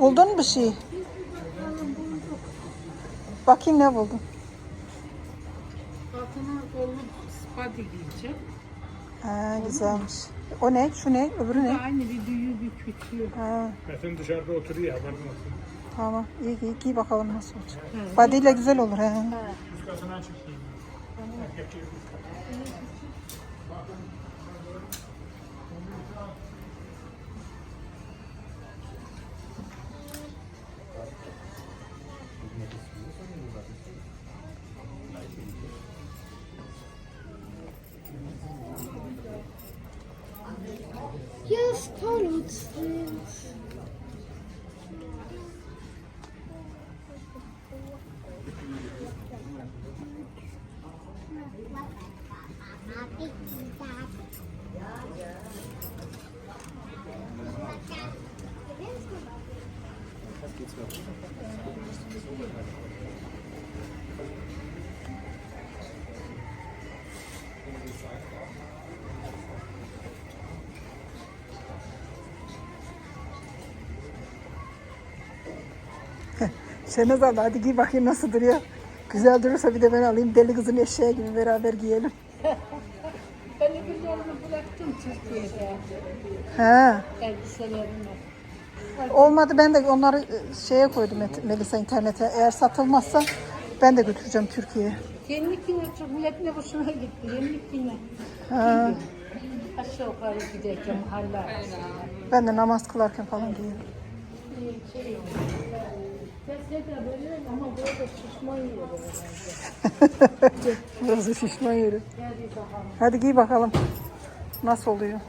Buldun mu bir şey? Bakayım ne buldun. Altına kollu spadi giyeceğim. Ha, güzelmiş. O ne? Şu ne? Öbürü ne? aynı bir büyüğü bir küçüğü. Ha, Metin dışarıda oturuyor haberin olsun. tamam. İyi giy, giy bakalım nasıl olacak. Badiyle güzel olur he. Üskasından çıkayım. Erkek Just followed friends. Let's. Şenaz abla hadi giy bakayım nasıl duruyor. Güzel durursa bir de ben alayım. Deli kızın eşeği gibi beraber giyelim. Ben öbür yolunu bıraktım Türkiye'de. He. Elbiselerimi. Olmadı ben de onları e, şeye koydum Melisa internete. Eğer satılmazsa ben de götüreceğim Türkiye'ye. Yenilik yine çok milletin hoşuna gitti. Yenilik yine. Ha, Aşağı yukarı giderken mahalle arasında. ben de namaz kılarken falan giyerim. Burası şişman yeri. Hadi giy bakalım. Nasıl oluyor?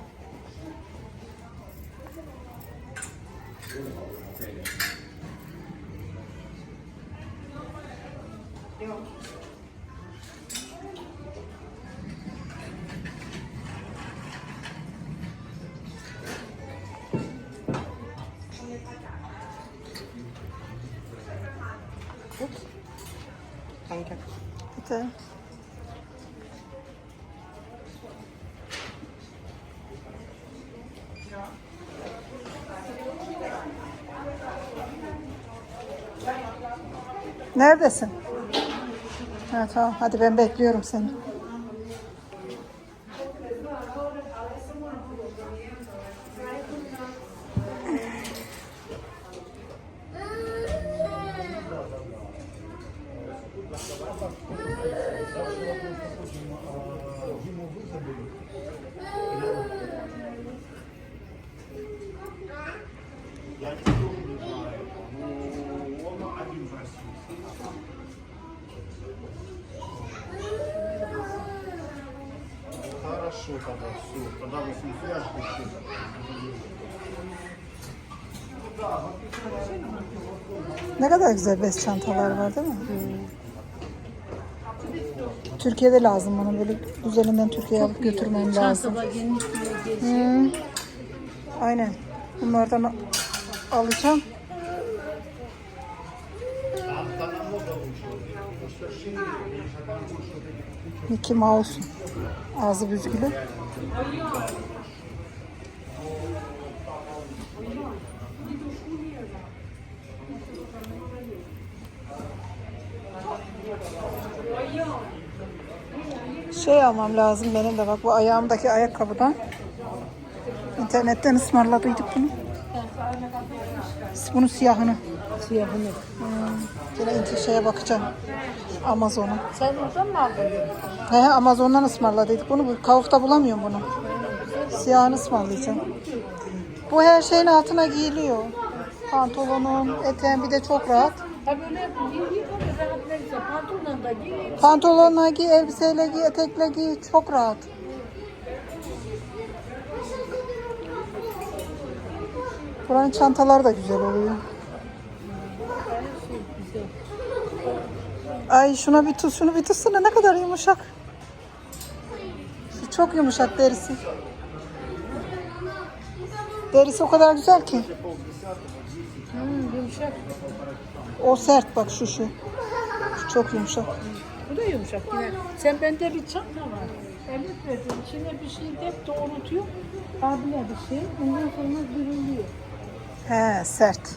Bitte. Neredesin? Ha, tamam. Hadi ben bekliyorum seni. Хорошо тогда, все. Тогда 800 я пишу. Ne kadar güzel bez çantalar var değil mi? Türkiye'de lazım bana böyle güzelinden Türkiye'ye alıp götürmem lazım. Hı. Aynen. Bunlardan alacağım. Mickey Mouse. Ağzı büzgülü. Şey almam lazım benim de bak bu ayağımdaki ayakkabıdan. İnternetten ısmarladıydık bunu. Bunun siyahını. Siyahını. Yine inter- şeye bakacağım. Amazon'a. Sen oradan mı aldın? He he Amazon'dan ısmarladıydık bunu. Bu Kavuk'ta bulamıyorum bunu. Siyahını ısmarlayacağım. Bu her şeyin altına giyiliyor. Pantolonun, eteğin bir de çok rahat. Neyse. Pantolonla da giy. Pantolonla giy, elbiseyle giy, etekle giy. Çok rahat. Buranın çantaları da güzel oluyor. Ay şuna bir tut, şunu bir tutsana ne kadar yumuşak. Çok yumuşak derisi. Derisi o kadar güzel ki. Hmm, yumuşak. O sert bak şu şu. Şu çok yumuşak. Bu da yumuşak yine. Sen bende bir çanta var. Elif verdim. İçine bir şey de doğrultuyor. Abine bir şey. Ondan sonra dürülüyor. He sert.